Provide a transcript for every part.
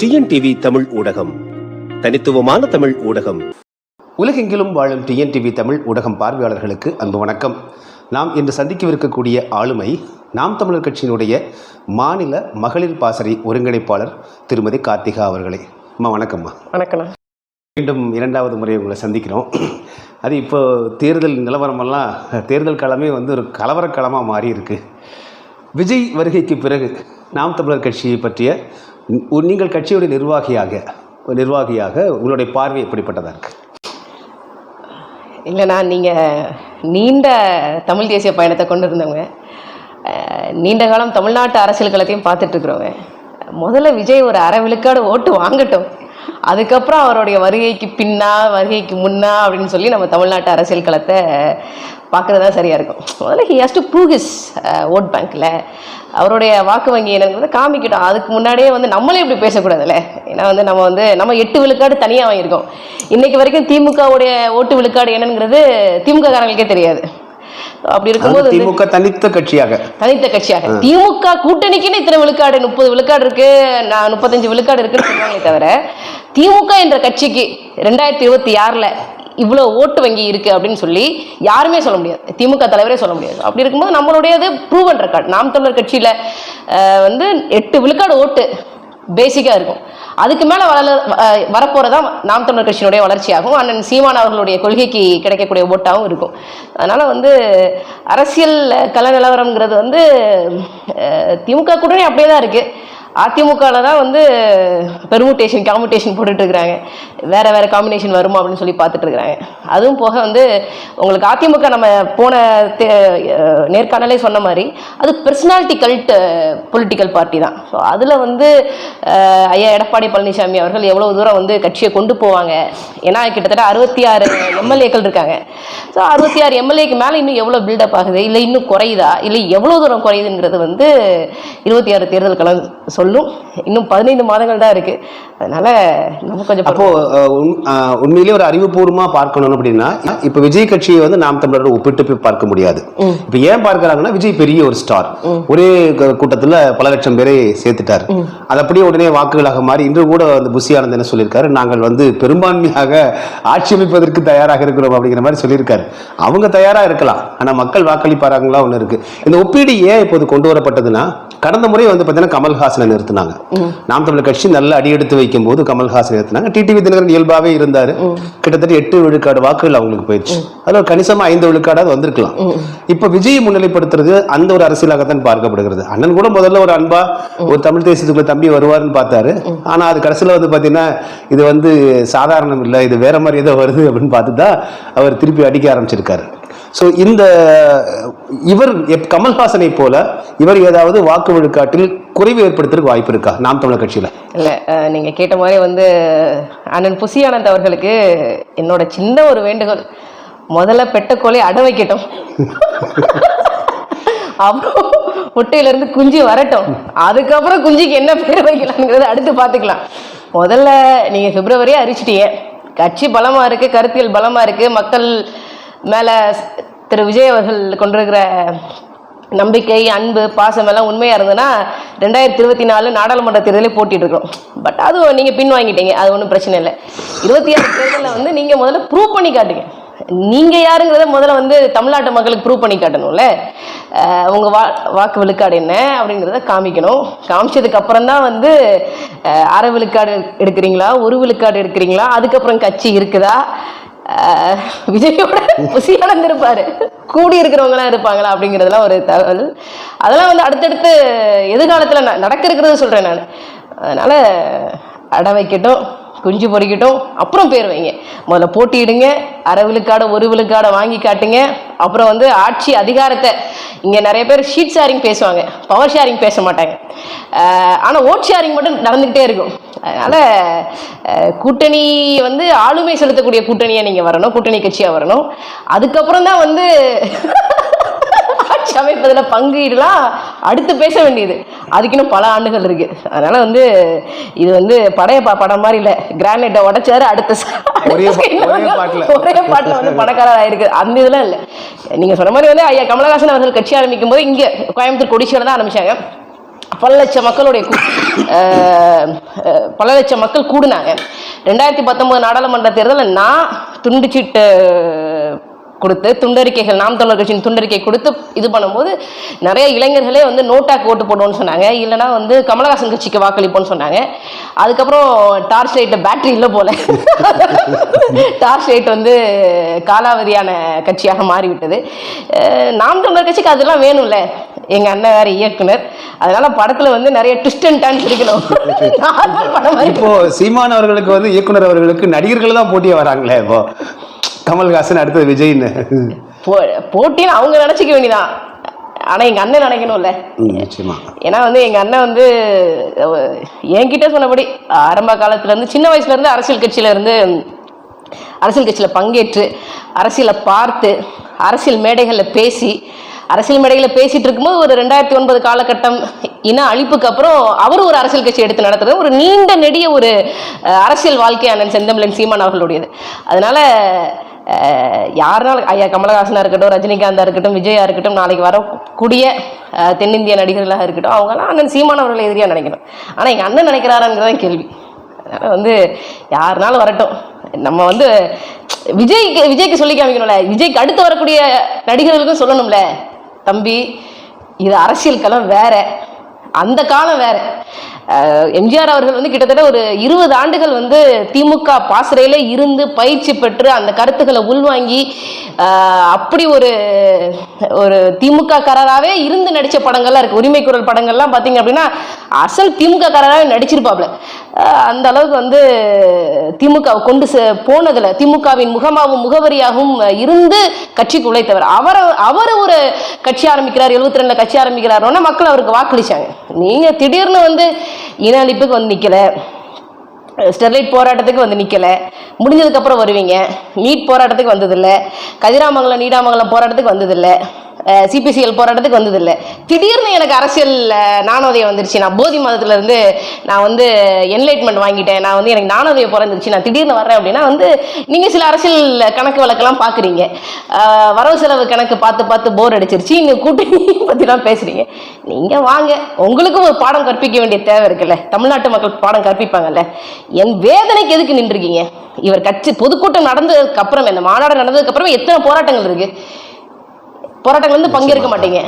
TNTV Tamil ஊடகம். தனித்துவமான தமிழ் ஊடகம். உலகெங்கிலும் வாழும் டிஎன்டிவி தமிழ் ஊடகம் பார்வையாளர்களுக்கு அன்பு வணக்கம். நாம் இன்று சந்திக்கவிருக்கக்கூடிய ஆளுமை நாம் தமிழர் கட்சியினுடைய மாநில மகளிர் பாசறை ஒருங்கிணைப்பாளர் திருமதி கார்த்திகா அவர்களே. அம்மா வணக்கம்மா. வணக்கண்ணா மீண்டும் இரண்டாவது முறை உங்களை சந்திக்கிறோம். அது இப்போ தேர்தல் நிலவரமெல்லாம் தேர்தல் களமே வந்து ஒரு கலவரக் களமாக மாறி இருக்கு விஜய் வருகைக்கு பிறகு நாம் தமிழர் கட்சியை பற்றிய நீங்கள் கட்சியுடைய நிர்வாகியாக ஒரு நிர்வாகியாக உங்களுடைய பார்வை எப்படிப்பட்டதாக இருக்குது இல்லைண்ணா நீங்கள் நீண்ட தமிழ் தேசிய பயணத்தை கொண்டு இருந்தவங்க நீண்ட காலம் தமிழ்நாட்டு அரசியல் களத்தையும் பார்த்துட்ருக்குறவங்க. முதல்ல விஜய் ஒரு அரை விழுக்காடு ஓட்டு வாங்கட்டும். அதுக்கப்புறம் அவருடைய வருகைக்கு பின்னா வருகைக்கு முன்னா அப்படின்னு சொல்லி நம்ம தமிழ்நாட்டு அரசியல் களத்தை பார்க்குறது தான் சரியாக இருக்கும். முதல்ல he has to prove his vote பேங்க்கில் அவருடைய வாக்கு வங்கி என்னங்கிறத காமிக்கட்டும். அதுக்கு முன்னாடியே வந்து நம்மளே இப்படி பேசக்கூடாதுல்ல? ஏன்னா வந்து நம்ம வந்து நம்ம எட்டு விழுக்காடு தனியாக வாங்கியிருக்கோம். இன்னைக்கு வரைக்கும் திமுகவுடைய ஓட்டு விழுக்காடு என்னங்கிறது திமுக காரங்களுக்கே தெரியாது. அப்படி இருக்கும்போது திமுக தனித்த கட்சியாக. தனித்த கட்சியாக. திமுக கூட்டணிக்குன்னு இத்தனை விழுக்காடு முப்பது விழுக்காடு இருக்கு நான் முப்பத்தஞ்சு விழுக்காடு இருக்குன்னு சொல்லுவாங்களே தவிர திமுக என்ற கட்சிக்கு ரெண்டாயிரத்தி இருபத்தி ஆறில் இவ்வளோ ஓட்டு வங்கி இருக்குது அப்படின்னு சொல்லி யாருமே சொல்ல முடியாது. திமுக தலைவரே சொல்ல முடியாது. அப்படி இருக்கும்போது நம்மளுடையது ப்ரூவன் ரெக்கார்ட் நாம் தமிழர் கட்சியில் வந்து எட்டு விழுக்காடு ஓட்டு பேசிக்காக இருக்கும். அதுக்கு மேலே வளர வரப்போகிறதான் நாம் தமிழர் கட்சியினுடைய வளர்ச்சியாகும் அண்ணன் சீமான் அவர்களுடைய கொள்கைக்கு கிடைக்கக்கூடிய ஓட்டாகவும் இருக்கும். அதனால் வந்து அரசியல் கல நிலவரம்ங்கிறது வந்து திமுக கூட்டணி அப்படியே தான் இருக்குது அதிமுகவில் தான் வந்து பெர்முட்டேஷன் காம்புட்டேஷன் போட்டுட்டு இருக்கிறாங்க வேறு காம்பினேஷன் வருமா அப்படின்னு சொல்லி பார்த்துட்ருக்குறாங்க அதுவும் போக வந்து உங்களுக்கு அதிமுக நம்ம போன தே- நேர்காணலே சொன்ன மாதிரி அது பர்சனாலிட்டி கல்ட் பொலிட்டிக்கல் பார்ட்டி தான். ஸோ அதில் வந்து ஐயா எடப்பாடி பழனிசாமி அவர்கள் எவ்வளோ தூரம் வந்து கட்சியை கொண்டு போவாங்க? ஏன்னா கிட்டத்தட்ட அறுபத்தி ஆறு எம்எல்ஏக்கள் இருக்காங்க. ஸோ அறுபத்தி ஆறு எம்எல்ஏக்கு மேலே இன்னும் எவ்வளோ பில்டப் ஆகுது? இல்லை இன்னும் குறையுதா? இல்லை எவ்வளோ தூரம் குறையுதுங்கிறது வந்து இருபத்தி ஆறு தேர்தலுக்கெல்லாம் களம் சொல்லும் இன்னும் பதினைந்து மாதங்கள் தான் இருக்குது அதனால் நம்ம கொஞ்சம் அப்போ அஹ், உண்- அஹ், உண்மையிலேயே ஒரு அறிவுபூர்வமா பார்க்கணும் அப்படின்னா இப்ப விஜய் கட்சியை வந்து நாம் தமிழரோட ஒப்பிட்டு பார்க்க முடியாது. இப்ப ஏன் பார்க்கறாங்கன்னா விஜய் பெரிய ஒரு ஸ்டார் ஒரே கூட்டத்துல பல லட்சம் பேரை சேர்த்துட்டாரு. அது அப்படியே உடனே வாக்குகளாக மாறி இன்று கூட அந்த புஷி ஆனந்த் என்ன சொல்லியிருக்காரு? நாங்கள் வந்து பெரும்பான்மையாக ஆட்சி அமைப்பதற்கு தயாராக இருக்கிறோம் அப்படிங்கிற மாதிரி சொல்லியிருக்காரு. அவங்க தயாரா இருக்கலாம். ஆனா மக்கள் வாக்களிப்பாராங்களா ஒண்ணு இருக்கு. இந்த ஒப்பீடு ஏன் இப்போது கொண்டு வரப்பட்டதுன்னா கடந்த முறை வந்து பார்த்தீங்கன்னா கமல்ஹாசனை நிறுத்தினாங்க நாம் தமிழர் கட்சி நல்ல அடி எடுத்து வைக்கும் போது கமல்ஹாசன் நிறுத்தினாங்க டிடிவி தினகரன் இயல்பாவே இருந்தாரு. கிட்டத்தட்ட எட்டு விழுக்காடு வாக்குகள் அவங்களுக்கு போயிடுச்சு. அதுல ஒரு கணிசமா ஐந்து விழுக்காடாவது வந்திருக்கலாம். இப்ப விஜய் முன்னிலைப்படுத்துறது அந்த ஒரு அரசியலாகத்தான் பார்க்கப்படுகிறது. அண்ணன் கூட முதல்ல ஒரு அன்பா ஒரு தமிழ் தேசியத்துக்குள்ள தம்பி வருவாருன்னு பார்த்தாரு. ஆனா அது கடைசியில வந்து பாத்தீங்கன்னா இது வந்து சாதாரணம் இல்லை இது வேற மாதிரி ஏதோ வருது அப்படின்னு பார்த்து தான் அவர் திருப்பி அடிக்க ஆரம்பிச்சிருக்காரு. ஸோ இந்த இவர் எப்- கமல்ஹாசனை போல இவர் ஏதாவது வாக்கு விழுக்காட்டில் குறைவு ஏற்படுத்துறதுக்கு வாய்ப்பு இருக்கா? நாம் தமிழர் கட்சியில். இல்லை நீங்கள் கேட்ட மாதிரி வந்து அண்ணன் புசி ஆனந்த் அவர்களுக்கு என்னோட சின்ன ஒரு வேண்டுகோள். முதல்ல பெட்டக்கோலை அட வைக்கட்டும். அப்புறம் முட்டையிலேருந்து குஞ்சு வரட்டும். அதுக்கப்புறம் குஞ்சுக்கு என்ன பேர் வைக்கலாம்ங்கிறத அடுத்து பார்த்துக்கலாம். முதல்ல நீங்கள் பிப்ரவரியே அரிச்சிட்டீங்க கட்சி பலமாக இருக்குது கருத்தியல் பலமாக இருக்குது மக்கள் மேலே திரு விஜய் அவர்கள் கொண்டிருக்கிற நம்பிக்கை அன்பு பாசம் எல்லாம் உண்மையாக இருந்ததுன்னா ரெண்டாயிரத்தி இருபத்தி நாலு நாடாளுமன்ற தேர்தலே போட்டிட்டு பட் அது நீங்கள் பின் வாங்கிட்டீங்க. அது ஒன்றும் பிரச்சனை இல்லை. இருபத்தி ஆறு தேர்தலில் வந்து நீங்கள் முதல்ல ப்ரூவ் பண்ணி காட்டுங்க. நீங்கள் யாருங்கிறத முதல்ல வந்து தமிழ்நாட்டு மக்களுக்கு ப்ரூவ் பண்ணி காட்டணும்ல. உங்கள் வா வாக்கு விழுக்காடு என்ன அப்படிங்கிறத காமிக்கணும். காமிச்சதுக்கப்புறம் தான் வந்து அரை விழுக்காடு எடுக்கிறீங்களா ஒரு விழுக்காடு எடுக்கிறீங்களா அதுக்கப்புறம் கட்சி இருக்குதா விஜயோட புசியானந்து இருப்பாரு கூடி இருக்கிறவங்களாம் இருப்பாங்களா அப்படிங்கிறதுலாம் ஒரு தகவல். அதெல்லாம் வந்து அடுத்தடுத்து எதிர்காலத்தில் நடக்க இருக்கிறது சொல்கிறேன் நான். அதனால் அட வைக்கட்டும். குஞ்சு பொறிக்கட்டும். அப்புறம் பேர் வைங்க. முதல்ல போட்டியிடுங்க அரை விழுக்காடை ஒரு விழுக்காடை வாங்கி காட்டுங்க. அப்புறம் வந்து ஆட்சி அதிகாரத்தை இங்கே நிறைய பேர் ஷீட் ஷேரிங் பேசுவாங்க. பவர் ஷேரிங் பேச மாட்டாங்க. ஆனால் ஓட் ஷேரிங் மட்டும் நடந்துக்கிட்டே இருக்கும். அதனால் கூட்டணி வந்து ஆளுமை செலுத்தக்கூடிய கூட்டணியாக நீங்கள் வரணும். கூட்டணி கட்சியாக வரணும். அதுக்கப்புறம் தான் வந்து ஆட்சி அமைப்பதில் பங்கீடுலாம் அடுத்து பேச வேண்டியது. அதுக்கு இன்னும் பல ஆண்டுகள் இருக்கு. அதனால வந்து இது வந்து படையப்பா படம் மாதிரி இல்லை. கிரானைட்டை உடைச்சாரு அடுத்த ஒரே பா- பாட்டுல. வந்து பணக்காரர் ஆயிருக்கு. அந்த இதெல்லாம் இல்லை. நீங்க சொன்ன மாதிரி வந்து ஐயா கமலஹாசன் அவர்கள் கட்சி ஆரம்பிக்கும் போது இங்க கோயம்புத்தூர் கொடிச்சியில தான் ஆரம்பிச்சாங்க. பல லட்சம் மக்களுடைய பல லட்சம் மக்கள் கூடுனாங்க. ரெண்டாயிரத்தி பத்தொன்பது நாடாளுமன்ற தேர்தலில் நான் துண்டுச்சீட்டு கொடுத்து துண்டறிக்கைகள் நாம் தமிழர் கட்சியின் துண்டறிக்கை கொடுத்து இது பண்ணும்போது நிறைய இளைஞர்களே வந்து நோட்டாக்கு ஓட்டு போடுவோம்னு சொன்னாங்க. இல்லைன்னா வந்து கமலஹாசன் கட்சிக்கு வாக்களிப்போம்னு சொன்னாங்க. அதுக்கப்புறம் டார்ச் லைட்டு பேட்டரி இல்லை போல. டார்ச் லைட் வந்து காலாவதியான கட்சியாக மாறிவிட்டது. நாம் தமிழர் கட்சிக்கு அதெல்லாம் வேணும்ல. எங்க அண்ணன் வேற இயக்குனர். அதனால படத்துல வந்து நிறைய ட்விஸ்ட் அண்ட் டர்ன்ஸ் இருக்கணும். இப்போ சீமான் அவர்களுக்கு வந்து இயக்குனர் அவர்களுக்கு நடிகர்கள் தான் போட்டியா வராங்களே இப்போ? கமல்ஹாசன் அடுத்தது விஜய்னு. போட்டின்னு அவங்க நினைச்சுக்க வேண்டியதான் ஆனா எங்க அண்ணன் நினைக்கணும்ல. ஏன்னா வந்து எங்க அண்ணன் வந்து என்கிட்ட சொன்னபடி ஆரம்ப காலத்துல இருந்து சின்ன வயசுல இருந்து அரசியல் கட்சியில இருந்து அரசியல் கட்சியில பங்கேற்று அரசியலை பார்த்து அரசியல் மேடைகளில் பேசி அரசியல் மேடைகளில் பேசிட்டு இருக்கும்போது ஒரு ரெண்டாயிரத்தி ஒன்பது காலகட்டம் இன அழிப்புக்கு அப்புறம் அவர் ஒரு அரசியல் கட்சி எடுத்து நடத்துறது ஒரு நீண்ட நெடிய ஒரு அரசியல் வாழ்க்கை அண்ணன் செந்தமிழன் சீமான் அவர்களுடையது. அதனால யாருனாலும் ஐயா கமலஹாசனாக இருக்கட்டும் ரஜினிகாந்தாக இருக்கட்டும் விஜயா இருக்கட்டும் நாளைக்கு வரக்கூடிய தென்னிந்திய நடிகர்களாக இருக்கட்டும் அவங்கெல்லாம் அண்ணன் சீமான் அவர்களை எதிரியாக நினைக்கணும். ஆனால் எங்கள் அண்ணன் நினைக்கிறாராங்கிறதான் கேள்வி. அதனால் வந்து யாருனாலும் வரட்டும். நம்ம வந்து விஜய்க்கு விஜய்க்கு சொல்லி காமிக்கணும்ல. விஜய்க்கு அடுத்து வரக்கூடிய நடிகர்களுக்கும் சொல்லணும்ல. தம்பி இது அரசியல் களம் வேற. அந்த காலம் வேற. எம்ஜிஆர் அவர்கள் வந்து கிட்டத்தட்ட ஒரு இருபது ஆண்டுகள் வந்து திமுக பாசறையில இருந்து பயிற்சி பெற்று அந்த கருத்துக்களை உள்வாங்கி அப்படி ஒரு ஒரு திமுக காரராகவே இருந்து நடித்த படங்கள்லாம் இருக்கு. உரிமை குரல் படங்கள்லாம் பார்த்தீங்க அப்படின்னா அசல் திமுக காரராகவே நடிச்சிருப்பாப்ல. அந்த அளவுக்கு வந்து திமுகவை கொண்டு செ- திமுகவின் முகமாகவும் முகவரியாகவும் இருந்து கட்சிக்கு உழைத்தவர். அவரை அவர் ஒரு கட்சி ஆரம்பிக்கிறார் எழுபத்தி ரெண்டுல கட்சி ஆரம்பிக்கிறாரோன்னா மக்கள் அவருக்கு வாக்களிச்சாங்க. நீங்கள் திடீர்னு வந்து இன அழிப்புக்கு வந்து நிற்கலை ஸ்டெர்லைட் போராட்டத்துக்கு வந்து நிற்கலை முடிஞ்சதுக்கப்புறம் வருவீங்க. நீட் போராட்டத்துக்கு வந்ததில்லை. கதிராமங்கலம் நீடாமங்கலம் போராட்டத்துக்கு வந்ததில்லை. சிபிசிஎல் போராட்டத்துக்கு வந்ததில்லை. திடீர்னு எனக்கு அரசியல் நாணோதயம் வந்துருச்சு. நான் போதி மதத்துலேருந்து நான் வந்து என்லைட்மெண்ட் வாங்கிட்டேன். நான் வந்து எனக்கு நாணோதயம் பிறந்துருச்சு. நான் திடீர்னு வரேன் அப்படின்னா வந்து நீங்கள் சில அரசியல் கணக்கு வழக்கெல்லாம் பார்க்குறீங்க வரவு செலவு கணக்கு பார்த்து பார்த்து போர் அடிச்சிருச்சு. இங்க கூட்டணி பற்றிலாம் பேசுறீங்க. நீங்கள் வாங்க. உங்களுக்கும் ஒரு பாடம் கற்பிக்க வேண்டிய தேவை இருக்குல்ல. தமிழ்நாட்டு மக்கள் பாடம் கற்பிப்பாங்கல்ல. என் வேதனைக்கு எதுக்கு நின்றுருக்கீங்க? இவர் கட்சி பொதுக்கூட்டம் நடந்ததுக்கு அப்புறம் இந்த மாநாடு நடந்ததுக்கு அப்புறம் எத்தனை போராட்டங்கள் இருக்கு? போராட்டங்கள் வந்து பங்கேற்க மாட்டீங்க.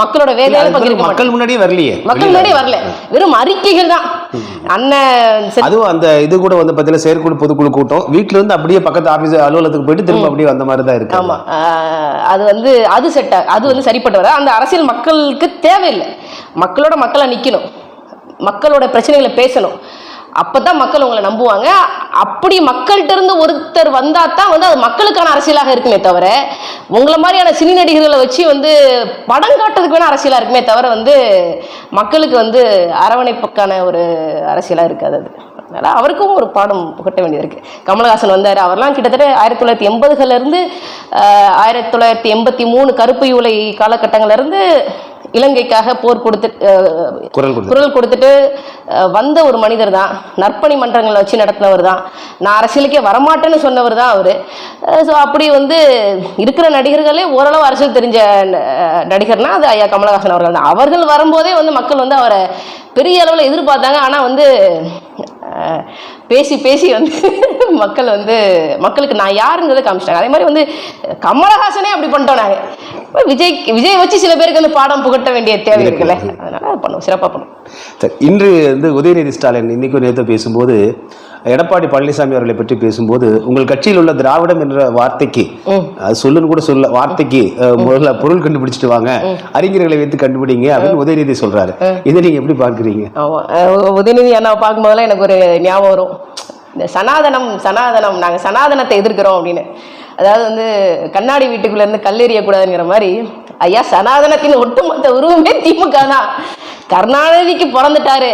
மக்களோட அதுக்கு பங்கேற்க மக்கள் முன்னாடியே வரலையே. மக்கள் முன்னாடியே வரல. வெறும் அறிக்கைகள் தான். அண்ணன் அதுவும் அந்த இது கூட வந்து பார்த்தீங்கன்னா செயற்குழு பொதுக்குழு கூட்டம். வீட்ல இருந்து அப்படியே பக்கத்து ஆபீஸ் அலுவலகத்துக்கு போயிட்டு திரும்ப அப்படியே வந்த மாதிரி தான் இருக்கு. ஆமா. அது வந்து அது செட் அது வந்து சரிப்பட்டு வர அந்த அரசியல் மக்களுக்கு தேவையில்லை. மக்களோட மக்களா நிக்கணும். மக்களோட பிரச்சனைகளை பேசணும். அப்பதான் மக்கள் உங்களை நம்புவாங்க. அப்படி மக்கள்கிட்ட இருந்து ஒருத்தர் வந்தா தான் வந்து அது மக்களுக்கான அரசியலாக இருக்குமே தவிர உங்களை மாதிரியான சினி நடிகர்களை வச்சு வந்து படம் காட்டுறதுக்கு வேணா அரசியலாக இருக்குமே தவிர வந்து மக்களுக்கு வந்து அரவணைப்புக்கான ஒரு அரசியலாக இருக்காது அது. அதனால அவருக்கும் ஒரு பாடம் புகட்ட வேண்டியது இருக்கு கமலஹாசன் வந்தார். அவர்லாம் கிட்டத்தட்ட ஆயிரத்தி தொள்ளாயிரத்தி எண்பதுகள்ல இருந்து ஆஹ், ஆயிரத்தி தொள்ளாயிரத்தி எண்பத்தி மூணு கருப்பு யூலை காலகட்டங்கள்ல இருந்து இலங்கைக்காக போர் கொடுத்து குரல் கொடுத்து. குரல் கொடுத்துட்டு வந்த ஒரு மனிதர் தான். நற்பணி மன்றங்களை வச்சு நடத்தினவர் தான். நான் அரசியலுக்கே வரமாட்டேன்னு சொன்னவர் தான் அவர். ஸோ அப்படி வந்து இருக்கிற நடிகர்களே ஓரளவு அரசியல் தெரிஞ்ச நடிகர்னா அது ஐயா கமலஹாசன் அவர்கள் தான். அவர்கள் வரும்போதே வந்து மக்கள் வந்து அவரை பெரிய அளவில் எதிர்பார்த்தாங்க. ஆனால் வந்து பேசி பேசி வந்து மக்கள் வந்து மக்களுக்கு நான் யாருங்கிறத காமிச்சிட்டாங்க. அதே மாதிரி வந்து கமலஹாசனே அப்படி பண்ணிட்டோம் நாங்கள் விஜய் விஜய் வச்சு சில பேருக்கு வந்து பாடம் புகட்ட வேண்டிய தேவை இருக்குல்ல. அதனால அது பண்ணுவோம் சிறப்பாக பண்ணுவோம். சரி இன்று வந்து உதயநிதி ஸ்டாலின் இன்னைக்கும் நேற்று பேசும்போது எடப்பாடி பழனிசாமி அவர்களை பற்றி பேசும்போது உங்கள் கட்சியில் உள்ள திராவிடம் என்ற வார்த்தைக்கு அது சொல்லுன்னு கூட சொல்ல வார்த்தைக்கு முதல்ல பொருள் கண்டுபிடிச்சிட்டு வாங்க. அறிஞர்களை வைத்து கண்டுபிடிங்க அப்படின்னு உதயநிதி சொல்றாரு. இதை நீங்க எப்படி அஹ் உதயநிதி அண்ணாவை பார்க்கும்போதெல்லாம் எனக்கு ஒரு ஞாபகம் வரும். இந்த சனாதனம் சனாதனம் நாங்கள் சனாதனத்தை எதிர்க்கிறோம் அப்படின்னு. அதாவது வந்து கண்ணாடி வீட்டுக்குள்ள இருந்து கல்லெறியக்கூடாதுங்கிற மாதிரி ஐயா சனாதனத்தின் ஒட்டுமொத்த உருவமே திமுக தான். கருணாநிதிக்கு பிறந்துட்டாரு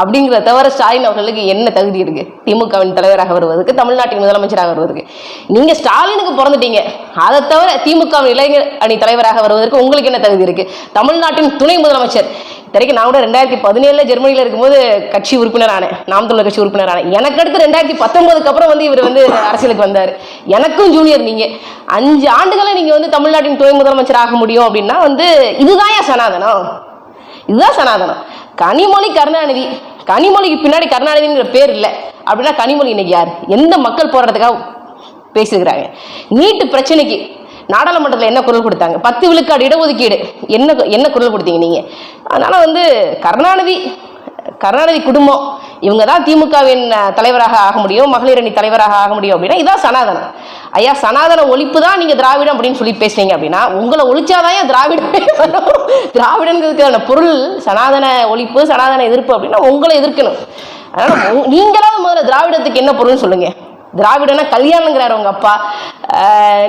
அப்படிங்கிற தவிர ஸ்டாலின் அவர்களுக்கு என்ன தகுதி இருக்கு? திமுகவின் தலைவராக வருவதற்கு தமிழ்நாட்டின் முதலமைச்சராக வருவதற்கு. நீங்க ஸ்டாலினுக்கு பிறந்துட்டீங்க. அதை தவிர திமுகவின் இளைஞர் அணி தலைவராக வருவதற்கு உங்களுக்கு என்ன தகுதி இருக்கு? தமிழ்நாட்டின் துணை முதலமைச்சர் இத்தனைக்கு நான் கூட ரெண்டாயிரத்தி பதினேழுல ஜெர்மனியில் இருக்கும்போது கட்சி உறுப்பினர் ஆனேன். நாம் தமிழர் கட்சி உறுப்பினர் ஆனேன். எனக்கு அடுத்து ரெண்டாயிரத்தி பத்தொன்பதுக்கு அப்புறம் வந்து இவர் வந்து அரசியலுக்கு வந்தார். எனக்கும் ஜூனியர் நீங்க. அஞ்சு ஆண்டுகளை நீங்க வந்து தமிழ்நாட்டின் துணை முதலமைச்சர் ஆக முடியும் அப்படின்னா வந்து இதுதான் ஏன் சனாதனம். இதுதான் சனாதனம். கனிமொழி கருணாநிதி. கனிமொழிக்கு பின்னாடி கருணாநிதிங்கிற பேர் இல்லை. அப்படின்னா கனிமொழி இன்னைக்கு யார்? எந்த மக்கள் போராட்டத்துக்காக பேசியிருக்கிறாங்க? நீட்டு பிரச்சனைக்கு நாடாளுமன்றத்தில் என்ன குரல் கொடுத்தாங்க? பத்து விழுக்காடு இடஒதுக்கீடு. என்ன என்ன குரல் கொடுத்தீங்க நீங்கள் அதனால் வந்து கருணாநிதி கருணாநிதி குடும்பம் இவங்க தான் திமுகவின் தலைவராக ஆக முடியும் மகளிர் அணி தலைவராக ஆக முடியும் அப்படின்னா இதான் சனாதனம். ஐயா சனாதன ஒழிப்பு தான் நீங்கள் திராவிடம் அப்படின்னு சொல்லி பேசுனீங்க அப்படின்னா உங்களை ஒழிச்சாதான் ஏன் திராவிடமே திராவிடங்கிறதுக்கான பொருள் சனாதன ஒழிப்பு சனாதன எதிர்ப்பு அப்படின்னா உங்களை எதிர்க்கணும். அதனால் நீங்களாவது முதல்ல திராவிடத்துக்கு என்ன பொருள்னு சொல்லுங்கள் திராவிடனா கல்யாணங்கிறாரு உங்க அப்பா.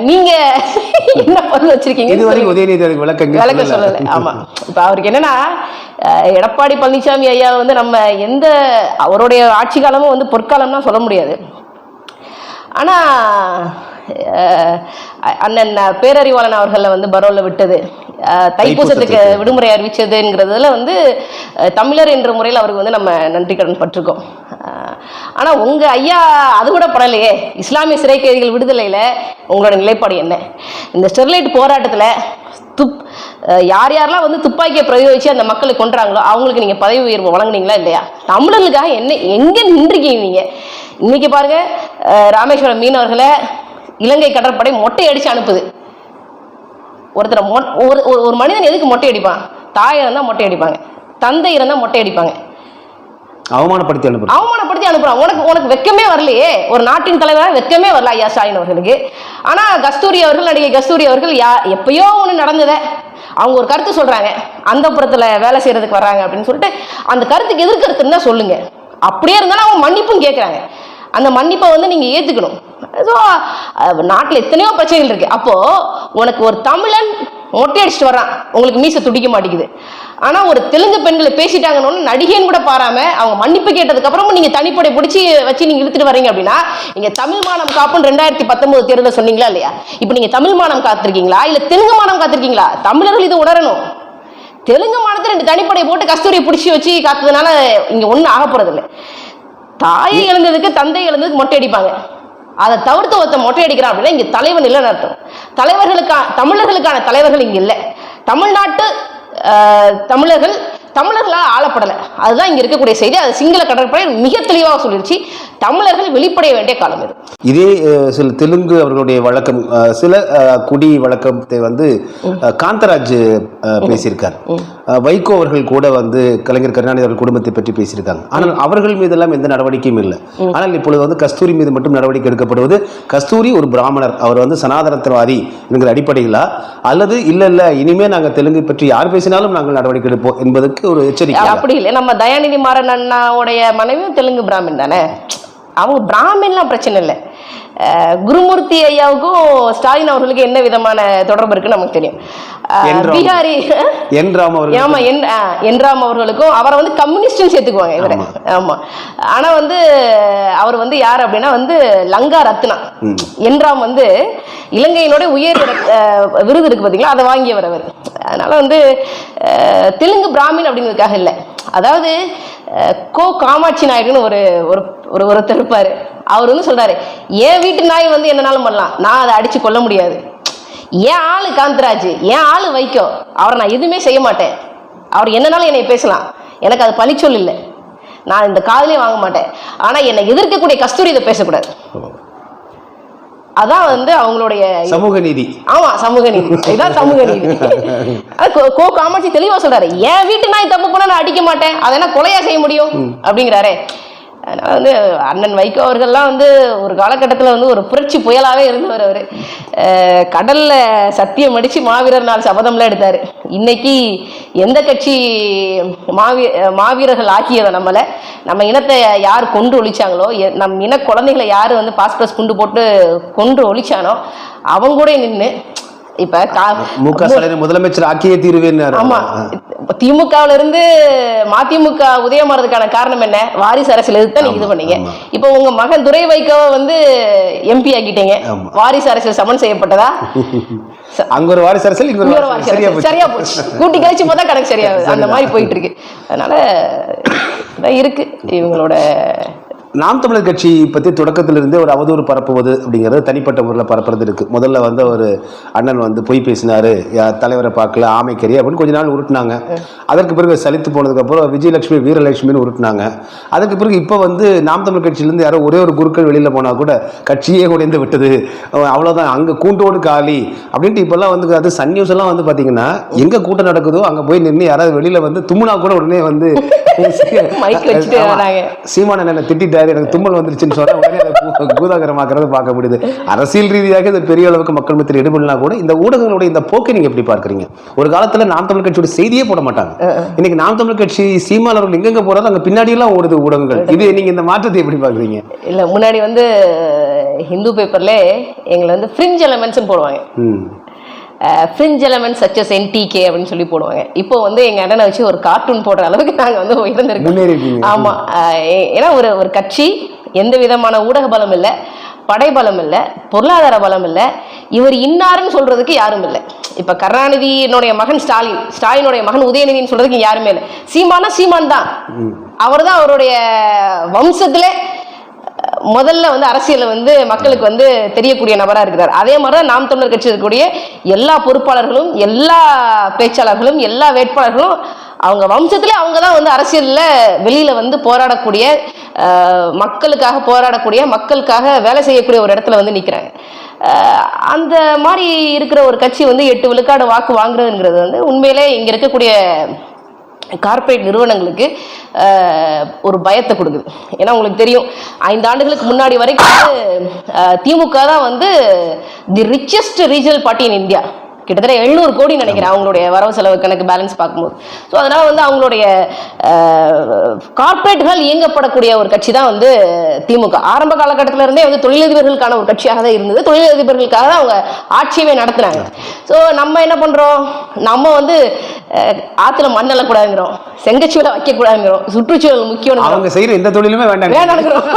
நீங்க என்ன பொருள் வச்சிருக்கீங்க? இதுவரைக்கும் உதயநிதி அதுக்கு விளக்கங்க விளக்க சொல்லல. ஆமா. இப்ப அவருக்கு என்னன்னா எடப்பாடி பழனிசாமி ஐயா வந்து நம்ம எந்த அவருடைய ஆட்சி காலமும் வந்து பொற்காலம்னா சொல்ல முடியாது. ஆனா அண்ணன் பேரறிவாளன் அவர்களை வந்து பரோல விட்டது. தைப்பூசத்துக்கு. விடுமுறை அறிவிச்சதுங்கிறதுல வந்து தமிழர் என்ற முறையில் அவருக்கு வந்து நம்ம நன்றி கடன் பட்டிருக்கோம். அஹ், ஆனா உங்க ஐயா அது கூட படலையே. இஸ்லாமிய சிறை கைதிகள் விடுதலையில உங்களோட நிலைப்பாடு என்ன? இந்த ஸ்டெர்லைட் போராட்டத்துல துப் யார் யாரெல்லாம் வந்து துப்பாக்கியை பிரயோகிச்சு அந்த மக்களை கொன்றாங்களோ அவங்களுக்கு நீங்க பதவி உயர்வு வழங்குனீங்களா இல்லையா? தமிழர்களுக்காக என்ன எங்க நின்றுக்கீங்க நீங்க? இன்னைக்கு பாருங்க அஹ், ராமேஸ்வரம் மீனவர்களை இலங்கை கடற்படை மொட்டை அடிச்சு அனுப்புது. ஒருத்தரை மொ- ஒரு ஒரு- மனிதன் எதுக்கு மொட்டை அடிப்பான்? தாய் இருந்தால் மொட்டை அடிப்பாங்க. தந்தை இருந்தால் மொட்டை அடிப்பாங்க. அவமானப்படுத்தி அனுப்புறோம் அவமானப்படுத்தி அனுப்புறான். உனக்கு உனக்கு வெக்கமே வரலையே. ஒரு நாட்டின் தலைவராக வெக்கமே வரல ஐயா ஸ்டாலின் அவர்களுக்கு. ஆனா கஸ்தூரி அவர்கள் நடிகை கஸ்தூரி அவர்கள் யா எப்பயோ ஒன்று நடந்ததை அவங்க ஒரு கருத்து சொல்றாங்க. அந்த புறத்துல வேலை செய்யறதுக்கு வர்றாங்க அப்படின்னு சொல்லிட்டு அந்த கருத்துக்கு எதிர்கருத்துன்னு தான் சொல்லுங்க. அப்படியே இருந்தாலும் அவங்க மன்னிப்பும் கேட்குறாங்க அந்த மன்னிப்பை வந்து நீங்க ஏத்துக்கணும். ஸோ நாட்டில் எத்தனையோ பிரச்சனைகள் இருக்கு. அப்போ உனக்கு ஒரு தமிழன் மொட்டை அடிச்சுட்டு வரான் உங்களுக்கு மீசை துடிக்க மாட்டேங்குது. ஆனால் ஒரு தெலுங்கு பெண்களை பேசிட்டாங்கன்னு நடிகைன்னு கூட பாராம அவங்க மன்னிப்பு கேட்டதுக்கப்புறமும் நீங்கள் தனிப்படை பிடிச்சி வச்சு நீங்கள் இழுத்துட்டு வரீங்க அப்படின்னா நீங்கள் தமிழ் மானம் காப்புன்னு ரெண்டாயிரத்தி பத்தொம்போது தேர்தலில் சொன்னீங்களா இல்லையா? இப்போ நீங்கள் தமிழ் மானம் காத்திருக்கீங்களா? இல்லை தெலுங்கு மானம் காத்திருக்கீங்களா? தமிழர்கள் இது உணரணும். தெலுங்கு மானத்தை ரெண்டு தனிப்படை போட்டு கஸ்தூரியை பிடிச்சி வச்சு காத்ததுனால இங்கே ஒன்றும் ஆக தாயை இழந்ததுக்கு தந்தை இழந்ததுக்கு மொட்டை அடிப்பாங்க. அதை தவிர்த்து ஒருத்த மொட்டை அடிக்கிறான் அப்படின்னா இங்க தலைவன் இல்லைன்னு அர்த்தம் தலைவர்களுக்கான தமிழர்களுக்கான தலைவர்கள் இங்க இல்லை. தமிழ்நாட்டு தமிழர்கள் தமிழர்களால் ஆளப்படலை. அதுதான் இங்க இருக்கக்கூடிய செய்தி. அது சிங்கள கடற்படை மிக தெளிவாக சொல்லிடுச்சு தமிழர்கள் வெளிப்படைய வேண்டிய காலம் இது. இதே சில தெலுங்கு அவர்களுடைய வழக்கம் சில குடி வழக்கத்தை வந்து காந்தராஜ் பேசியிருக்கார். வைகோ அவர்கள் கூட வந்து கலைஞர் கருணாநிதி அவர்கள் குடும்பத்தை பற்றி பேசியிருக்காங்க. ஆனால் அவர்கள் மீதெல்லாம் எந்த நடவடிக்கையும் இல்லை. ஆனால் இப்பொழுது வந்து கஸ்தூரி மீது மட்டும் நடவடிக்கை எடுக்கப்படுவது கஸ்தூரி ஒரு பிராமணர் அவர் வந்து சனாதனத்துவாதி என்கிற அடிப்படையிலா? அல்லது இல்ல இல்ல இனிமே நாங்க தெலுங்கு பற்றி யார் பேசினாலும் நாங்கள் நடவடிக்கை எடுப்போம் என்பதற்கு ஒரு எச்சரிக்கை அப்படி இல்லை. நம்ம தயாநிதி மாறன் அண்ணாவுடைய மனைவியும் தெலுங்கு பிராமின் தானே? அவங்க பிராமின்லாம் பிரச்சனை இல்லை. குருமூர்த்தி ஐயாவுக்கும் ஸ்டாலின் அவர்களுக்கு என்ன விதமான தொடர்பு இருக்குன்னு நமக்கு தெரியும். பீகாரி. என் ராம் அவர்கள் ஆமா என்ராம் அவர்களுக்கும். அவரை வந்து கம்யூனிஸ்ட்னு சேர்த்துக்குவாங்க இவரை. ஆமா. ஆனா வந்து அவர் வந்து யார் அப்படின்னா வந்து லங்கா ரத்னா. என்ராம் வந்து இலங்கையினுடைய உயர் விருது இருக்கு பாத்தீங்களா? அதை வாங்கியவர் அவர். அதனால வந்து தெலுங்கு பிராமின் அப்படிங்கிறதுக்காக இல்லை. அதாவது கோ காமாட்சி நாயுடுன்னு ஒரு ஒரு ஒரு ஒருத்தர் இருப்பார். அவர் வந்து சொல்கிறாரு என் வீட்டு நாய் வந்து என்னனாலும் பண்ணலாம். நான் அதை அடித்து கொல்ல முடியாது. என் ஆள் காந்தராஜ் என் ஆள் வைக்கோ அவரை நான் எதுவுமே செய்ய மாட்டேன். அவர் என்னனாலும் என்னை பேசலாம். எனக்கு அது பழிச்சொல் இல்லை. நான் இந்த காதலே வாங்க மாட்டேன். ஆனால் என்னை எதிர்க்கக்கூடிய கஸ்தூரி இதை பேசக்கூடாது. அதான் வந்து அவங்களுடைய சமூக நீதி. ஆமா சமூக நீதி. இதான் சமூக நீதி. அது கோ- கோ காமாட்சி தெளிவா சொல்றாரு. என் வீட்டு நாய் தப்பு பண்ணா நான் அடிக்க மாட்டேன். அதை என்ன கொலையா செய்ய முடியும்? அப்படிங்கிறாரே. அதனால் வந்து அண்ணன் வைகோ அவர்கள்லாம் வந்து ஒரு காலகட்டத்தில் வந்து ஒரு புரட்சி புயலாகவே இருந்தவர் அவர். கடலில் சத்தியம் அடித்து மாவீரர் நாள் சபதம்லாம் எடுத்தார். இன்னைக்கு எந்த கட்சி மாவீ மாவீரர்கள் ஆக்கியதை நம்மளை நம்ம இனத்தை யார் கொண்டு ஒழிச்சாங்களோ நம் இன குழந்தைகளை யார் வந்து பாஸ்பரஸ் குண்டு போட்டு கொண்டு ஒழிச்சானோ அவங்க கூட நின்று இப்ப மு க ஸ்டாலினை முதலமைச்சர் ஆக்கியே தீருவேன் ஆமா. திமுகவுல இருந்து மதிமுக உதயமாறதுக்கான காரணம் என்ன? வாரிசு அரசியல். எதிர்த்து நீங்க இது பண்ணீங்க. இப்போ உங்க மகன் துரை வைகோவை வந்து எம்பி ஆக்கிட்டீங்க. வாரிசு அரசியல் சமன் செய்யப்பட்டதா? அங்க ஒரு வாரிசு அரசியல் இங்க ஒரு வாரிசு அரசியல். போச்சு சரியா போச்சு. கூட்டி கழிச்சு பார்த்தா கணக்கு சரியாகுது. அந்த மாதிரி போயிட்டு இருக்கு. அதனால இருக்கு. இவங்களோட நாம் தமிழர் கட்சி பற்றி தொடக்கத்திலிருந்தே ஒரு அவதூறு பரப்புவது அப்படிங்கிறது தனிப்பட்ட முறையில் பரப்புறது இருக்கு. முதல்ல வந்து ஒரு அண்ணன் வந்து பொய் பேசினாரு. தலைவரை பார்க்கல ஆமைக்கறி அப்படின்னு கொஞ்ச நாள் உருட்டுனாங்க. அதற்கு பிறகு சலித்து போனதுக்கப்புறம் விஜயலட்சுமி வீரலட்சுமின்னு உருட்டுனாங்க. அதுக்கு பிறகு இப்போ வந்து நாம் தமிழர் கட்சியிலேருந்து யாரோ ஒரே ஒரு குருக்கள் வெளியில் போனால் கூட கட்சியே உடைந்து விட்டது. அஹ் அவ்வளவுதான். அங்கே கூண்டோடு காலி அப்படின்ட்டு இப்போல்லாம் வந்து அது சன் நியூஸ் எல்லாம் வந்து பார்த்தீங்கன்னா எங்கே கூட்டம் நடக்குதோ அங்கே போய் நின்று யாராவது வெளியில் வந்து தும்முனா கூட உடனே வந்து. சீமான என்ன திட்டிட்டாரு எனக்கு தும்மல் வந்துருச்சுன்னு சொன்னா உடனே அதை பூதாகரமாக்குறது பார்க்க முடியுது. அரசியல் ரீதியாக இது பெரிய அளவுக்கு மக்கள் மத்தியில் ஈடுபடலாம் கூட இந்த ஊடகங்களுடைய இந்த போக்கை நீங்க எப்படி பார்க்கறீங்க? ஒரு காலத்துல நாம் தமிழ் கட்சியோட செய்தியே போட மாட்டாங்க. இன்னைக்கு நாம் தமிழ் கட்சி சீமான் அவர்கள் எங்கெங்க போறாரு அங்க பின்னாடி எல்லாம் ஓடுது ஊடகங்கள். இது நீங்க இந்த மாற்றத்தை எப்படி பாக்குறீங்க இல்ல முன்னாடி வந்து ஹிந்து பேப்பர்ல எங்களை வந்து ஃப்ரிஞ்ச் எலமெண்ட்ஸ் போடுவாங்க. Fringe element such as NTK அப்படின்னு சொல்லி போடுவாங்க. இப்போ வந்து எங்க அண்ணனை வச்சு ஒரு கார்ட்டூன் போடுற அளவுக்கு நாங்க வந்து உயர்ந்திருக்கோம். முன்னேறி இருக்கீங்க. ஆமா. அஹ் ஏ- ஏன்னா ஒரு ஒரு கட்சி எந்த விதமான ஊடக பலம் இல்லை படைபலம் இல்லை பொருளாதார பலம் இல்லை இவர் இன்னாருன்னு சொல்றதுக்கு யாரும் இல்லை. இப்ப கருணாநிதியினுடைய மகன் ஸ்டாலின் ஸ்டாலினுடைய மகன் உதயநிதினு சொல்றதுக்கு இங்க யாருமே இல்லை. சீமானா சீமான் தான். அவர் தான் அவருடைய வம்சத்திலே முதல்ல வந்து அரசியலில் வந்து மக்களுக்கு வந்து தெரியக்கூடிய நபராக இருக்கிறார். அதே மாதிரி தான் நாம் தமிழர் கட்சி இருக்கக்கூடிய எல்லா பொறுப்பாளர்களும் எல்லா பேச்சாளர்களும் எல்லா வேட்பாளர்களும் அவங்க வம்சத்திலே அவங்க தான் வந்து அரசியலில் வெளியில் வந்து போராடக்கூடிய மக்களுக்காக போராடக்கூடிய மக்களுக்காக வேலை செய்யக்கூடிய ஒரு இடத்துல வந்து நிற்கிறாங்க அந்த மாதிரி இருக்கிற ஒரு கட்சி வந்து எட்டு விழுக்காடு வாக்கு வாங்குறதுங்கிறது வந்து உண்மையிலே இங்கே இருக்கக்கூடிய கார்ப்பரேட் நிறுவனங்களுக்கு ஒரு பயத்தை கொடுக்குது. ஏன்னா உங்களுக்கு தெரியும் ஐந்து ஆண்டுகளுக்கு முன்னாடி வரைக்கும் திமுக தான் வந்து the richest regional party in India கிட்டத்தட்ட எழுநூறு கோடி நினைக்கிறேன் அவங்களுடைய வரவு செலவு கணக்கு பேலன்ஸ் பார்க்கும்போது. ஸோ அதனால வந்து அவங்களுடைய கார்ப்பரேட்டுகள் இயங்கப்படக்கூடிய ஒரு கட்சி தான் வந்து திமுக. ஆரம்ப காலகட்டத்தில இருந்தே வந்து தொழிலதிபர்களுக்கான ஒரு கட்சியாக தான் இருந்தது. தொழிலதிபர்களுக்காக தான் அவங்க ஆட்சியவே நடத்துனாங்க. ஸோ நம்ம என்ன பண்றோம்? நம்ம வந்து அஹ், ஆத்துல மண் அள்ளக்கூடாதுங்கிறோம். செங்கச்சுவலை வைக்கக்கூடாதுங்கிறோம். சுற்றுச்சூழல் முக்கியம் அவங்க செய்யற எந்த தொழிலுமே வேண்டாம். வேண்டாங்கிறோம்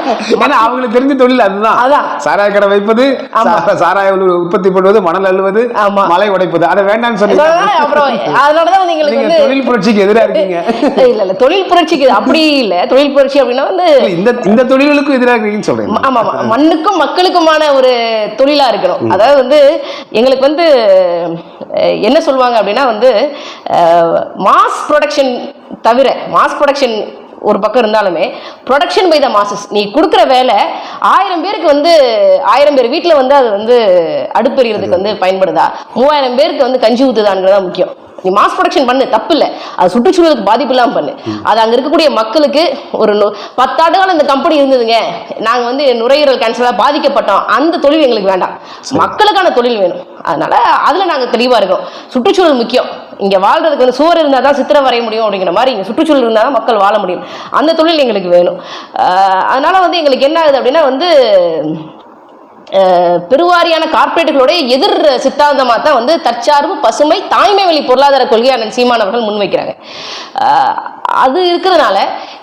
ஏன்னா அவங்களுக்கு தெரிஞ்ச தொழில் அதுதான். அதான். சாராய கடை வைப்பது சாராய உற்பத்தி பண்ணுவது மணல் அள்ளுவது. மலை உடைப்பது. அதை வேண்டாம்னு சொன்னீங்க அப்புறம் அதனாலதான் வந்து எங்களுக்கு நீங்க வந்து தொழில் புரட்சிக்கு எதிரா இருக்கீங்க. இல்ல இல்ல தொழில் புரட்சிக்கு அப்படி இல்ல. தொழில் புரட்சி அப்படின்னா வந்து இந்த இந்த தொழில்களுக்கும் எதிராக இருக்கீங்கன்னு சொல்றேன். ஆமா ஆமா. மண்ணுக்கும் மக்களுக்குமான ஒரு தொழிலா இருக்கணும். அதாவது வந்து எங்களுக்கு வந்து என்ன சொல்லுவாங்க அப்படின்னா வந்து மாஸ் ப்ரொடக்ஷன் தவிர மாஸ் ப்ரொடக்ஷன் ஒரு பக்கம் இருந்தாலுமே ப்ரொடக்ஷன் பை த மாசஸ் நீ கொடுக்குற வேலை ஆயிரம் பேருக்கு வந்து ஆயிரம் பேர் வீட்டில் வந்து அது வந்து அடுப்பெறிகிறதுக்கு வந்து பயன்படுதா? மூவாயிரம் பேருக்கு வந்து கஞ்சி ஊத்துதாங்கிறதா முக்கியம். நீ மாஸ் ப்ரொடக்ஷன் பண்ணு தப்பு இல்லை அது சுற்றுச்சூழலுக்கு பாதிப்பு இல்லாமல் பண்ணு. அது அங்கே இருக்கக்கூடிய மக்களுக்கு ஒரு நு- பத்தாண்டு காலம் இந்த கம்பெனி இருந்ததுங்க. நாங்கள் வந்து நுரையீரல் கேன்சராக பாதிக்கப்பட்டோம். அந்த தொழில் எங்களுக்கு வேண்டாம். மக்களுக்கான தொழில் வேணும். அதனால அதில் நாங்கள் தெளிவாக இருக்கோம். சுற்றுச்சூழல் முக்கியம். இங்கே வாழ்றதுக்கு வந்து சுவர் இருந்தால் தான் சித்திரம் வரைய முடியும் அப்படிங்கிற மாதிரி இங்கே சுற்றுச்சூழல் இருந்தால் தான் மக்கள் வாழ முடியும். அந்த தொழில் எங்களுக்கு வேணும். அதனால் வந்து எங்களுக்கு என்ன ஆகுது அப்படின்னா வந்து பெருவாரியான கார்ப்பரேட்டுகளுடைய எதிர் சித்தாந்தமாக தான் வந்து தற்சார்பு பசுமை தாய்மை வழி பொருளாதார கொள்கை அண்ணன் சீமான் அவர்கள் முன்வைக்கிறாங்க. அது இருக்கிறதுனால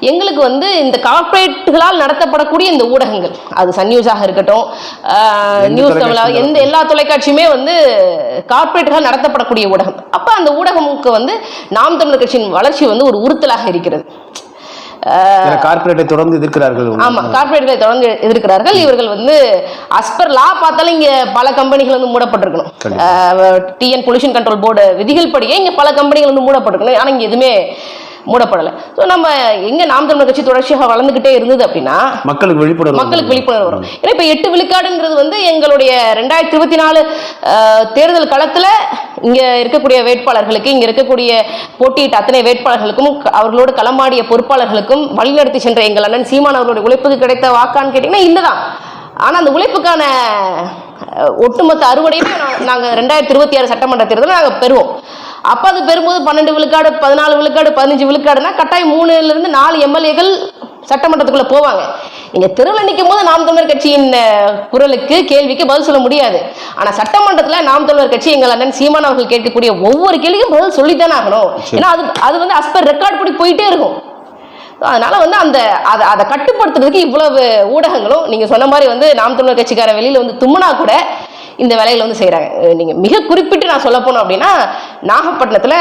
எங்களுக்கு வந்து இந்த கார்ப்பரேட்டுகளால் நடத்தப்படக்கூடிய இந்த ஊடகங்கள் அது சன் நியூஸாக இருக்கட்டும் நியூஸ் தமிழா தொலைக்காட்சி எந்த எல்லா தொலைக்காட்சியுமே வந்து கார்ப்பரேட்டுகள் நடத்தப்படக்கூடிய ஊடகம். அப்போ அந்த ஊடகமுக்கு வந்து நாம் தமிழர் கட்சியின் வளர்ச்சி வந்து ஒரு உறுத்தலாக இருக்கிறது. கார்பரேட்டை தொடர்ந்து எதிர்க்கிறார்கள் ஆமா கார்ப்பரேட்களை தொடர்ந்து எதிர்க்கிறார்கள். இவர்கள் வந்து அஸ்பர் லா பார்த்தாலும் இங்க பல கம்பெனிகள் வந்து மூடப்பட்டிருக்கணும். டிஎன் பொல்யூஷன் கண்ட்ரோல் போர்டு விதிகள் படியே இங்க பல கம்பெனிகள் வந்து மூடப்பட்டிருக்கணும். ஆனா இங்க எதுவுமே மூடப்படலை. ஸோ நம்ம எங்க நாம் தமிழர் கட்சி தொடர்ச்சியாக வளர்ந்துகிட்டே இருந்தது அப்படின்னா மக்களுக்கு விழிப்புணர்வு மக்களுக்கு விழிப்புணர்வு வரும். ஏன்னா இப்ப எட்டு விழுக்காடுன்றது வந்து எங்களுடைய ரெண்டாயிரத்தி இருபத்தி நாலு தேர்தல் களத்துல இங்க இருக்கக்கூடிய வேட்பாளர்களுக்கு இங்க இருக்கக்கூடிய போட்டியிட்ட அத்தனை வேட்பாளர்களுக்கும் அவர்களோடு களமாடிய பொறுப்பாளர்களுக்கும் வழிநடத்தி சென்ற எங்கள் அண்ணன் சீமான் அவர்களுடைய உழைப்புக்கு கிடைத்த வாக்கான்னு கேட்டீங்கன்னா இல்லதான் ஆனா அந்த உழைப்புக்கான ஒட்டுமொத்த அறுவடையுமே நா- நாங்க ரெண்டாயிரத்தி இருபத்தி ஆறு சட்டமன்ற தேர்தலில் நாங்க பெறுவோம். அப்ப அது பெறும்போது பன்னெண்டு விழுக்காடு பதினாலு விழுக்காடு பதினஞ்சு விழுக்காடுனா கட்டாயம் மூணுல இருந்து நாலு எம்எல்ஏக்கள் சட்டமன்றத்துக்குள்ள போவாங்க. நீங்க தெருவில் நிற்கும் போது நாம் தமிழர் கட்சியின் குரலுக்கு கேள்விக்கு பதில் சொல்ல முடியாது. ஆனா சட்டமன்றத்துல நாம் தமிழர் கட்சி எங்கள் அண்ணன் சீமான் அவர்கள் கேட்கக்கூடிய ஒவ்வொரு கேள்விக்கும் பதில் சொல்லித்தானே ஆகணும். ஏன்னா அது அது வந்து அஸ்பர் ரெக்கார்ட் படி போயிட்டே இருக்கும். அதனால வந்து அந்த அதை அதை கட்டுப்படுத்துறதுக்கு இவ்வளவு ஊடகங்களும் நீங்க சொன்ன மாதிரி வந்து நாம் தமிழர் கட்சிக்கார வெளியில வந்து தும்முனா கூட இந்த வேலையில வந்து செய்றாங்க. அஹ் நீங்க மிக குறிப்பிட்டு நான் சொல்ல போனோம் அப்படின்னா நாகப்பட்டினத்துல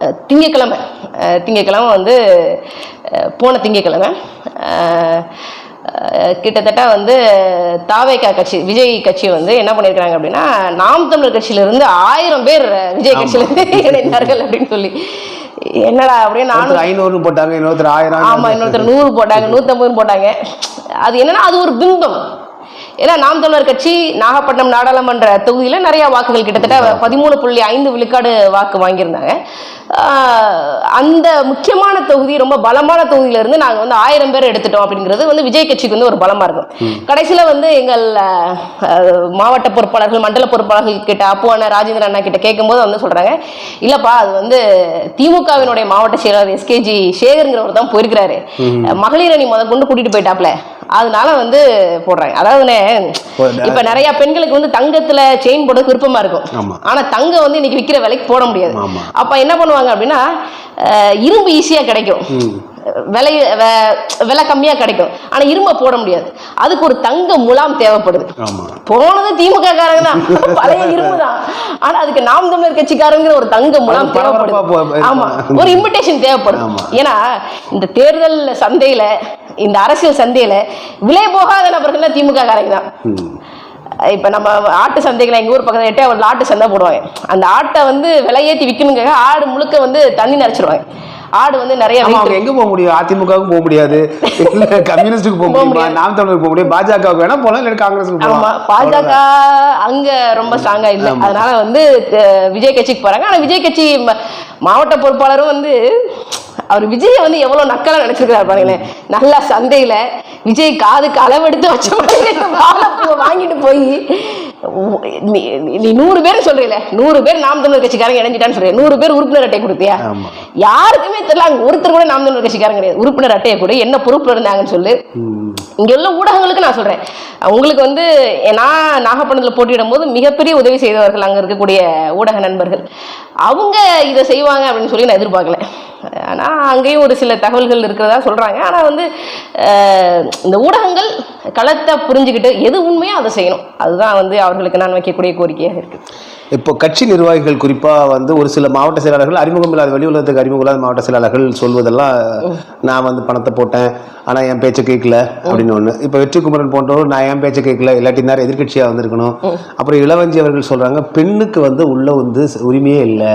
அஹ் திங்கட்கிழமை வந்து போன அஹ், கிட்டத்தட்ட வந்து தாவேகா கட்சி விஜய் கட்சி வந்து என்ன பண்ணியிருக்காங்க அப்படின்னா நாம் தமிழர் கட்சியிலிருந்து ஆயிரம் பேர் விஜய் கட்சியிலிருந்து இணைந்தார்கள் அப்படின்னு சொல்லி. என்னடா அப்படின்னு நானும் ஐநூறு போட்டாங்க இன்னொருத்தர் ஆயிரம் ஆமா இன்னொருத்தர் நூறு போட்டாங்க நூத்தம்பது போட்டாங்க. அது என்னன்னா அது ஒரு பிம்பம். ஏன்னா நாம் தமிழர் கட்சி நாகப்பட்டினம் நாடாளுமன்ற தொகுதியில நிறைய வாக்குகள் கிட்டத்தட்ட பதிமூணு புள்ளி ஐந்து விழுக்காடு வாக்கு வாங்கியிருந்தாங்க. அந்த முக்கியமான தொகுதி ரொம்ப பலமான தொகுதியில இருந்து நாங்க வந்து ஆயிரம் பேர் எடுத்துட்டோம் அப்படிங்கிறது வந்து விஜய் கட்சிக்கு வந்து ஒரு பலமா இருக்கும். கடைசியில வந்து எங்கள் மாவட்ட பொறுப்பாளர்கள் மண்டல பொறுப்பாளர்கள் கிட்ட அப்பு அண்ணா ராஜேந்திரன் அண்ணா கிட்ட கேட்கும்போது வந்து சொல்றாங்க இல்லப்பா அது வந்து திமுகவினுடைய மாவட்ட செயலாளர் எஸ்கேஜி சேகருங்கிறவர் தான் போயிருக்கிறாரு. மகளிர் அணி முத கொண்டு கூட்டிட்டு போயிட்டாப்ல. அதனால வந்து போடுறாங்க. அதாவதுண்ணே இப்ப நிறைய பெண்களுக்கு வந்து தங்கத்துல செயின் போட விருப்பமா இருக்கும். ஆனா தங்கம் வந்து இன்னைக்கு விக்கிற விலைக்கு போட முடியாது. அப்ப என்ன பண்ணுவாங்க அப்படின்னா இரும்பு ஈஸியா கிடைக்கும். விலை விலை கம்மியா கிடைக்கும். ஆனா இரும்பை போட முடியாது. அதுக்கு ஒரு தங்க முலாம் தேவைப்படுது. போனது திமுக காரங்க தான். பழைய இரும்பு தான். ஆனா அதுக்கு நாம் தமிழர் கட்சிக்காரங்கிற ஒரு தங்க முலாம் தேவைப்படுது. ஆமா. ஒரு இன்விடேஷன் தேவைப்படும். ஏன்னா இந்த தேர்தல் சந்தையில இந்த அரசியல் சந்தையில விலை போகாத நபர்கள் திமுக காரங்க தான். இப்ப நம்ம ஆட்டு சந்தைகளை எங்க ஊர் பக்கத்துல எட்டே ஒரு ஆட்டு சந்தை போடுவாங்க. அந்த ஆட்டை வந்து விலையேத்தி விற்கணுங்க ஆடு முழுக்க வந்து தண்ணி நினைச்சிருவாங்க ஆடு வந்து நிறைய அவங்க எங்க போக முடியும்? அதிமுகவுக்கு போக முடியாது. கம்யூனிஸ்டுக்கு போக முடியுமா. நாம் தமிழருக்கு போக முடியும் பாஜகவுக்கு வேணா போலாம் இல்ல காங்கிரஸுக்கு போகலாம் பாஜக அங்க ரொம்ப ஸ்ட்ராங்கா இல்ல. அதனால வந்து விஜய் கட்சிக்கு போறாங்க. ஆனா விஜய் கட்சி மாவட்ட பொறுப்பாளரும் வந்து அவர் விஜய வந்து எவ்வளவு நக்கலா நினைச்சிருக்காரு பாருங்களேன். நல்லா சந்தையில விஜய் காதுக்கு அளவெடுத்து வச்ச மாதிரி வாழைப்பூவை வாங்கிட்டு போய் நீ நூறு பேர் சொல்றீல நூறு பேர் நாம் தமிழர் கட்சிக்காரங்க இணைஞ்சிட்டான்னு சொல்றீங்க. நூறு பேர் உறுப்பினர் அட்டை கொடுத்தியா. யாருக்குமே தெரியல அங்க ஒருத்தர் கூட நாம் தமிழர் கட்சிக்காரங்க கிடையாது. உறுப்பினர் அட்டையை கூட என்ன பொறுப்புல இருந்தாங்கன்னு சொல்லு. இங்க உள்ள ஊடகங்களுக்கு நான் சொல்றேன். உங்களுக்கு வந்து நான் நாகப்பட்டினத்தில் போட்டியிடும் போது மிகப்பெரிய உதவி செய்தவர்கள் அங்க இருக்கக்கூடிய ஊடக நண்பர்கள். அவங்க இதை செய்வாங்க அப்படின்னு சொல்லி நான் எதிர்பார்க்கல. ஆனா அங்கேயும் ஒரு சில தகவல்கள் இருக்கிறதா சொல்றாங்க. ஆனா வந்து இந்த ஊடகங்கள் களத்தை புரிஞ்சுக்கிட்டு எது உண்மையோ அதை செய்யணும். அதுதான் வந்து அவர்களுக்கு நான் வைக்கக்கூடிய கோரிக்கையாக இருக்குது. இப்போ கட்சி நிர்வாகிகள் குறிப்பாக வந்து ஒரு சில மாவட்ட செயலாளர்கள் அறிமுகம் இல்லாத வெளி உலகத்துக்கு அறிமுகம் இல்லாத மாவட்ட செயலாளர்கள் சொல்வதெல்லாம் நான் வந்து பணத்தை போட்டேன் ஆனால் என் பேச்சை கேட்கல அப்படின்னு ஒன்று இப்போ வெற்றிக்குமரன் போன்றவர் நான் என் பேச்சை கேட்கல இல்லாட்டி நேரம் எதிர்கட்சியாக வந்திருக்கணும். அப்புறம் இளவஞ்சி அவர்கள் சொல்கிறாங்க பெண்ணுக்கு வந்து உள்ள வந்து உரிமையே இல்லை.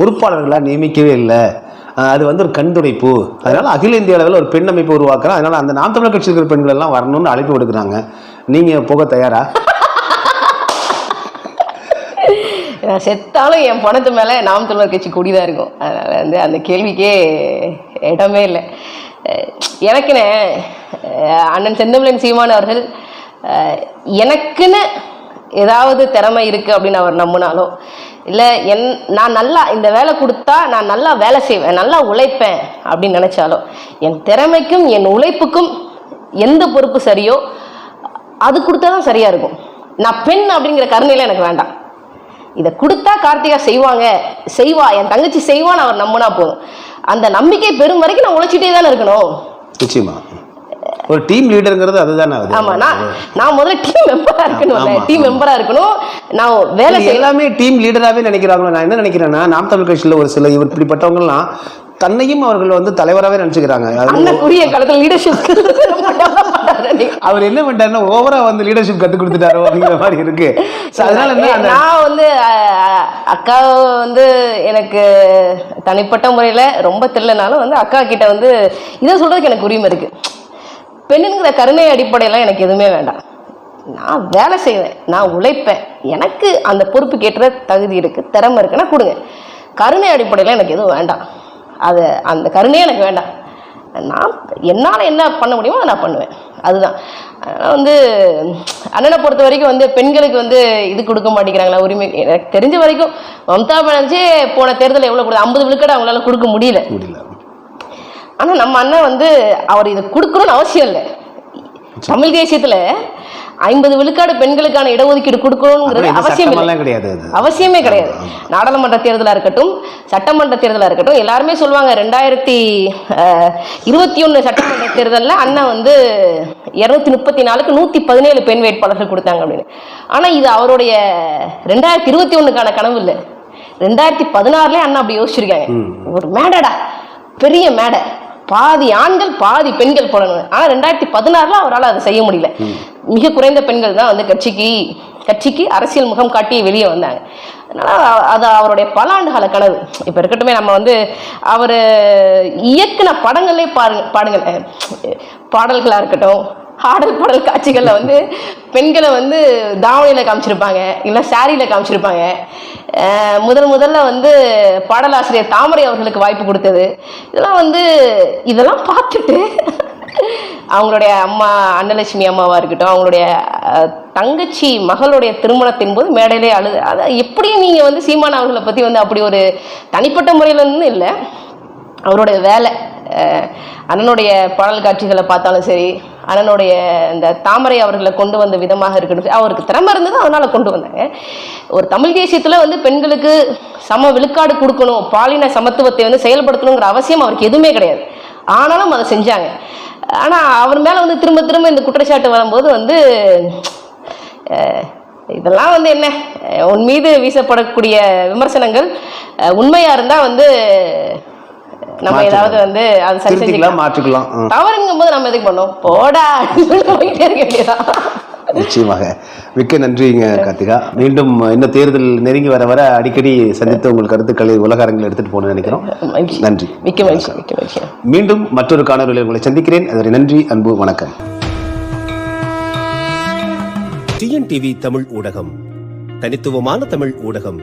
பொறுப்பாளர்களாக நியமிக்கவே இல்லை. அது வந்து ஒரு கண்துடைப்பு அதனால அகில இந்திய அளவில் ஒரு பெண் அமைப்பு உருவாக்குறோம் அதனால அந்த நாம் தமிழர் கட்சியில் இருக்கிற பெண்கள் எல்லாம் வரணும்னு அழைப்பு விடுக்கிறாங்க. நீங்க போக தயாரா? நான் செத்தாலும் என் பணத்து மேலே நாம் தமிழர் கட்சி கூடிதான் இருக்கும். அதனால் வந்து அந்த கேள்விக்கே இடமே இல்லை. எனக்குன்னு அண்ணன் செந்தமிழன் சீமான் அவர்கள் எனக்குன்னு ஏதாவது திறமை இருக்குது அப்படின்னு அவர் நம்பினாலும் இல்லை என் நான் நல்லா இந்த வேலை கொடுத்தா நான் நல்லா வேலை செய்வேன் நல்லா உழைப்பேன் அப்படின்னு நினச்சாலோ என் திறமைக்கும் என் உழைப்புக்கும் எந்த பொறுப்பு சரியோ அது கொடுத்தா தான் சரியாக இருக்கும். நான் பெண் அப்படிங்கிற கருணையில் எனக்கு வேண்டாம். இதை கொடுத்தா கார்த்திகா செய்வாங்க. செய்வா. என் தங்கச்சி செய்வான்னு அவர் நம்பினா போதும். அந்த நம்பிக்கை பெறும் வரைக்கும் நான் உழைச்சிட்டே தானே இருக்கணும். நிச்சயமா. ஒரு டீம் லீடருங்கிறது அதுதானே அது. ஆமா நான் நான் முதல்ல டீம் மெம்பரா இருக்கணும். டீம் மெம்பரா இருக்கணும். நான் வேலை எல்லாமே டீம் லீடராகவே நினைக்கிறாங்களோ? நான் என்ன நினைக்கிறேன்னா நாம் தமிழ் கட்சியில் ஒரு சில இவர் இப்படிப்பட்டவங்கலாம் தன்னையும் அவர்கள் வந்து தலைவராகவே நினைச்சுக்கிறாங்க. அது அண்ணக்குரிய காலத்துல லீடர்ஷிப் அவர் என்ன பண்ணிட்டாருன்னா ஓவரா வந்து லீடர்ஷிப் கத்து கொடுத்துட்டாரோ அப்படிங்கிற மாதிரி இருக்கு. அதனால நான் வந்து அக்கா வந்து எனக்கு தனிப்பட்ட முறையில் ரொம்ப தெரியலனாலும் வந்து அக்கா கிட்ட வந்து இதை சொல்றதுக்கு எனக்கு உரிமை இருக்கு. பெண்ணுங்கிற கருணை அடிப்படையெல்லாம் எனக்கு எதுவுமே வேண்டாம். நான் வேலை செய்வேன் நான் உழைப்பேன். எனக்கு அந்த பொறுப்பு கேட்டுற தகுதி இருக்கு திறமை இருக்குன்னா கொடுங்க. கருணை அடிப்படையில் எனக்கு எதுவும் வேண்டாம். அது அந்த கருணையே எனக்கு வேண்டாம். நான் என்னால் என்ன பண்ண முடியுமோ அதை நான் பண்ணுவேன். அதுதான். அதனால் வந்து அண்ணனை பொறுத்த வரைக்கும் வந்து பெண்களுக்கு வந்து இது கொடுக்க மாட்டேங்கிறாங்களா உரிமை? எனக்கு தெரிஞ்ச வரைக்கும் மம்தா பானர்ஜி போன தேர்தலில் எவ்வளோ கொடுத்து ஐம்பது விழுக்காடு அவங்களால கொடுக்க முடியல. முடியல. ஆனால் நம்ம அண்ணன் வந்து அவர் இதை கொடுக்கணும்னு அவசியம் இல்லை. தமிழ் தேசியத்தில் ஐம்பது விழுக்காடு பெண்களுக்கான இடஒதுக்கீடு கொடுக்கணுங்கிறது அவசியம் இல்லை கிடையாது அவசியமே கிடையாது. நாடாளுமன்ற தேர்தலாக இருக்கட்டும் சட்டமன்ற தேர்தலாக இருக்கட்டும் எல்லாருமே சொல்லுவாங்க ரெண்டாயிரத்தி இருபத்தி ஒன்று சட்டமன்ற தேர்தலில் அண்ணன் வந்து இரநூத்தி முப்பத்தி நாலுக்கு நூற்றி பதினேழு பெண் வேட்பாளர்கள் கொடுத்தாங்க அப்படின்னு. ஆனால் இது அவருடைய ரெண்டாயிரத்தி இருபத்தி ஒன்றுக்கான கனவு இல்லை. ரெண்டாயிரத்தி பதினாறுலேயே அண்ணா அப்படி யோசிச்சிருக்காங்க. ஒரு மேடைடா. பெரிய மேடை. பாதி ஆண்கள் பாதி பெண்கள் போடணும். ஆனா ரெண்டாயிரத்தி பதினாறுல அவரால் அதை செய்ய முடியல. மிக குறைந்த பெண்கள் தான் வந்து கட்சிக்கு கட்சிக்கு அரசியல் முகம் காட்டி வெளியே வந்தாங்க. அதனால் அது அவருடைய பல ஆண்டுகால கனவு. இப்போ இருக்கட்டுமே நம்ம வந்து அவர் இயக்குன படங்களே பாருங்க பாடுங்கள். பாடல்களாக இருக்கட்டும் ஆடல் பாடல் காட்சிகளில் வந்து பெண்களை வந்து தாவணியில் காமிச்சிருப்பாங்க இல்லை சாரியில் காமிச்சிருப்பாங்க. முதல் முதல்ல வந்து பாடலாசிரியர் தாமரை அவர்களுக்கு வாய்ப்பு கொடுத்தது. இதெல்லாம் வந்து இதெல்லாம் பார்த்துட்டு அவங்களுடைய அம்மா அன்னலட்சுமி அம்மாவாக இருக்கட்டும் அவங்களுடைய தங்கச்சி மகளுடைய திருமணத்தின் போது மேடையிலே அழுது அதை எப்படி நீங்கள் வந்து சீமான் அவர்களை பற்றி வந்து அப்படி ஒரு தனிப்பட்ட முறையிலன்னு இல்லை அவருடைய வேலை அண்ணனுடைய பாடல் காட்சிகளை பார்த்தாலும் சரி அண்ணனுடைய இந்த தாமரை அவர்களை கொண்டு வந்த விதமாக இருக்கட்டும் அவருக்கு திறமை இருந்தது அதனால் கொண்டு வந்தாங்க. ஒரு தமிழ் தேசியத்தில் வந்து பெண்களுக்கு சம விழுக்காடு கொடுக்கணும் பாலின சமத்துவத்தை வந்து செயல்படுத்தணுங்கிற அவசியம் அவருக்கு எதுவுமே கிடையாது. ஆனாலும் அதை செஞ்சாங்க. ஆனால் அவர் மேலே வந்து திரும்ப திரும்ப இந்த குற்றச்சாட்டு வரும்போது வந்து இதெல்லாம் வந்து என்ன? உன் மீது வீசப்படக்கூடிய விமர்சனங்கள் அஹ், உண்மையா இருந்தா வந்து நம்ம. ஏதாவது வந்து அது சரி செஞ்சுக்கலாம். மாற்றிக்கலாம். தவறுங்கும் போது நம்ம எதுக்கு பண்ணோம்? போடா போயிட்டே இருக்க வேண்டியதான் நிச்சயமாக. மிக்க நன்றிங்க கார்த்திகா. மீண்டும் இன்னும் தேர்தல் நெருங்கி வர வர அடிக்கடி சந்தித்து உங்கள் கருத்துக்களை உலக அரங்கில் எடுத்துட்டு போகணும்னு நினைக்கிறோம். நன்றி. மிக்க மகிழ்ச்சி மீண்டும் மற்றொரு காணொலியில் உங்களை சந்திக்கிறேன். அதுவரை நன்றி அன்பு வணக்கம். டிஎன்டிவி தமிழ் ஊடகம். தனித்துவமான தமிழ் ஊடகம்.